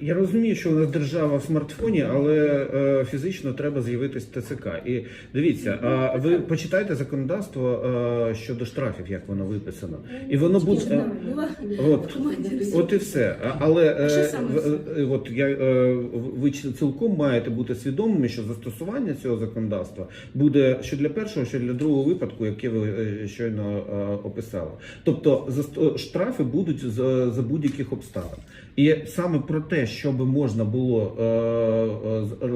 Я розумію, що у нас держава в смартфоні, але е, фізично треба з'явитись ТЦК. І дивіться, а ви почитайте законодавство е, щодо штрафів, як воно виписано, і воно буде. От, от і все. А- Але е, в- е, от я е, ви цілком маєте бути свідомими, що застосування цього законодавства буде що для першого, що для другого випадку, яке ви е, щойно е, описали. Тобто заст- штрафи будуть за, за будь-яких обставин. І саме про те, що би можна було е, е,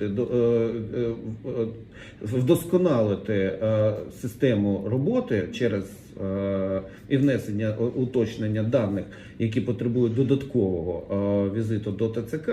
е, е, вдосконалити систему роботи через і внесення уточнення даних, які потребують додаткового візиту до ТЦК.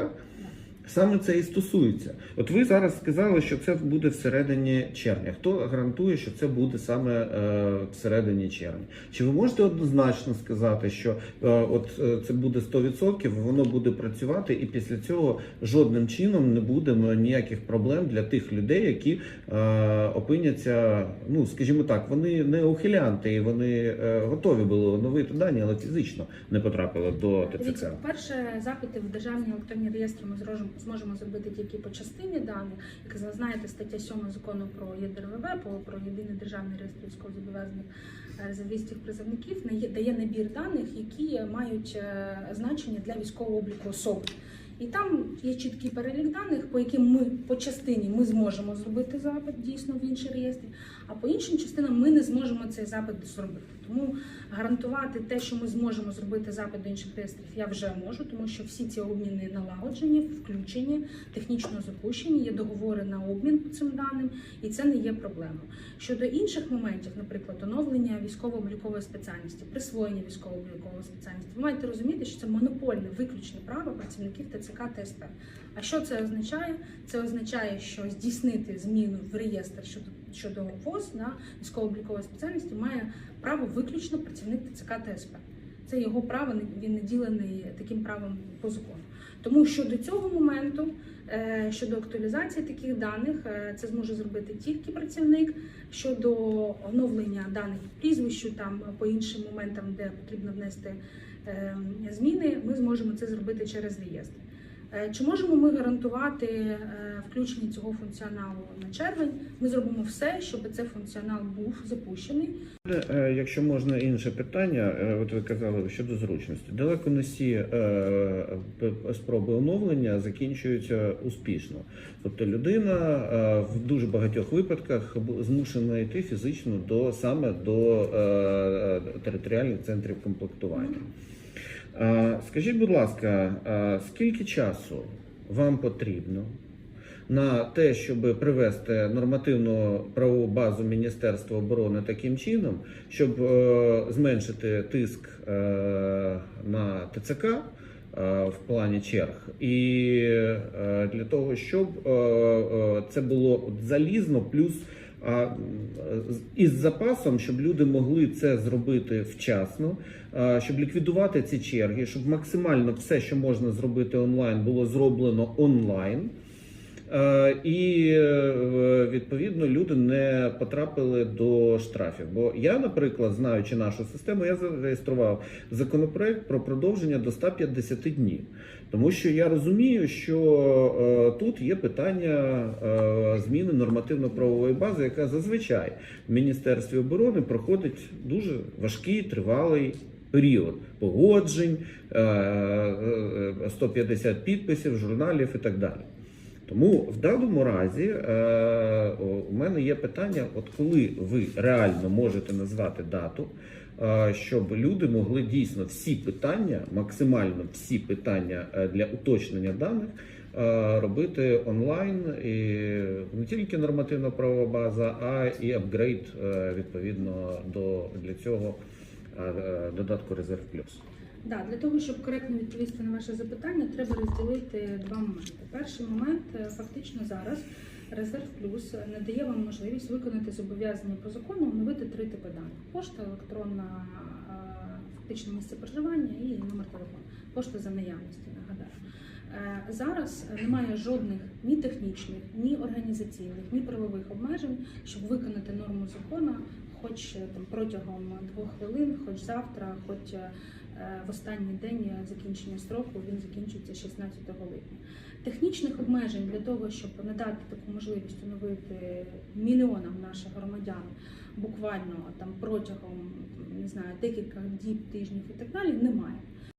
Саме це і стосується. От ви зараз сказали, що це буде всередині червня. Хто гарантує, що це буде саме е, всередині червня? Чи ви можете однозначно сказати, що е, от е, це буде 100%, воно буде працювати, і після цього жодним чином не буде ну, ніяких проблем для тих людей, які е, опиняться, ну скажімо так, вони не ухилянти, і вони е, готові були оновити дані, але фізично не потрапили до ТЦК. По-перше, запити в державні електронні реєстри ми зможемо, зможемо зробити тільки по частині даних. Як ви знаєте, стаття 7 закону про ЄДРВВ, про, єдиний державний реєстр військовозобов'язаних е, резервістів призовників, дає набір даних, які мають е, значення для військового обліку особи. І там є чіткий перелік даних, по яким ми по частині ми зможемо зробити запит дійсно в інші реєстри, а по іншим частинам ми не зможемо цей запит зробити. Тому гарантувати те, що ми зможемо зробити запит до інших реєстрів, я вже можу, тому що всі ці обміни налагоджені, включені, технічно запущені, є договори на обмін по цим даним, і це не є проблемою. Щодо інших моментів, наприклад, оновлення військово-облікової спеціальності, присвоєння військово-облікової спеціальності, ви маєте розуміти, що це монопольне виключне право працівників ТЦК та СП. А що це означає? Це означає, що здійснити зміну в реєстр щодо щодо ВОЗ на військово-облікової спеціальності має право виключно працівник ТЦК та. Це його право, він не ділений таким правом по закону. Тому щодо цього моменту, е, щодо актуалізації таких даних, е, це зможе зробити тільки працівник. Щодо оновлення даних прізвищу, там по іншим моментам, де потрібно внести е, зміни, ми зможемо це зробити через реєстр. Е, Чи можемо ми гарантувати е, включення цього функціоналу на червень? Ми зробимо все, щоб цей функціонал був запущений. Е, Якщо можна інше питання, от ви казали щодо зручності. Далеко не всі спроби оновлення закінчуються успішно. Тобто людина в дуже багатьох випадках змушена йти фізично до саме до територіальних центрів комплектування. Е, Скажіть, будь ласка, е, скільки часу вам потрібно на те, щоб привести нормативну правову базу Міністерства оборони таким чином, щоб е, зменшити тиск на ТЦК в плані черг, і для того, щоб це було залізно, плюс а, із запасом, щоб люди могли це зробити вчасно, щоб ліквідувати ці черги, щоб максимально все, що можна зробити онлайн, було зроблено онлайн. Е, І е, відповідно люди не потрапили до штрафів. Бо я, наприклад, знаючи нашу систему, я зареєстрував законопроект про продовження до 150 днів. Тому що я розумію, що е, тут є питання зміни нормативно-правової бази, яка зазвичай в Міністерстві оборони проходить дуже важкий тривалий період погоджень, е, е, 150 підписів, журналів і так далі. Тому в даному разі е, у мене є питання: от коли ви реально можете назвати дату, е, щоб люди могли дійсно всі питання, максимально всі питання е, для уточнення даних. е, Робити онлайн і не тільки нормативна правова база, а і апгрейд е, відповідно до для цього е, е, додатку Резерв Плюс. Да, для того, щоб коректно відповісти на ваше запитання, треба розділити два моменти. Перший момент е, фактично зараз Резерв Плюс надає вам можливість виконати зобов'язання по закону оновити три типи даних: пошта, електронна е, фактично місце проживання і номер телефону. Пошта за наявності, нагадаю. Е, Зараз немає жодних ні технічних, ні організаційних, ні правових обмежень, щоб виконати норму закону, хоч е, там протягом двох хвилин, хоч завтра, хоч е, е, в останній день закінчення строку він закінчується 16 липня. Технічних обмежень для того, щоб надати таку можливість оновити мільйонам наших громадян буквально там протягом не знаю декілька діб, тижнів і так далі, немає.